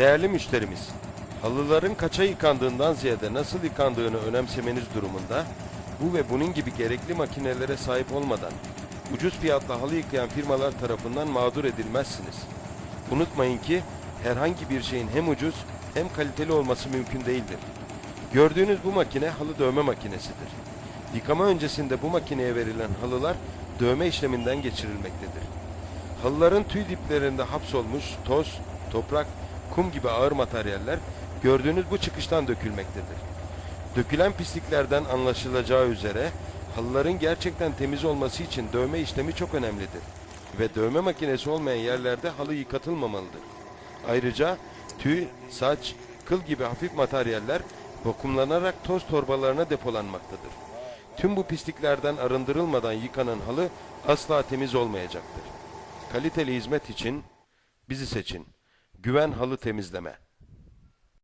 Değerli müşterimiz, halıların kaça yıkandığından ziyade nasıl yıkandığını önemsemeniz durumunda bu ve bunun gibi gerekli makinelere sahip olmadan ucuz fiyatla halı yıkayan firmalar tarafından mağdur edilmezsiniz. Unutmayın ki herhangi bir şeyin hem ucuz hem kaliteli olması mümkün değildir. Gördüğünüz bu makine halı dövme makinesidir. Yıkama öncesinde bu makineye verilen halılar dövme işleminden geçirilmektedir. Halıların tüy diplerinde hapsolmuş toz, toprak, kum gibi ağır materyaller gördüğünüz bu çıkıştan dökülmektedir. Dökülen pisliklerden anlaşılacağı üzere halıların gerçekten temiz olması için dövme işlemi çok önemlidir. Ve dövme makinesi olmayan yerlerde halı yıkatılmamalıdır. Ayrıca tüy, saç, kıl gibi hafif materyaller vakumlanarak toz torbalarına depolanmaktadır. Tüm bu pisliklerden arındırılmadan yıkanan halı asla temiz olmayacaktır. Kaliteli hizmet için bizi seçin. Güven halı temizleme.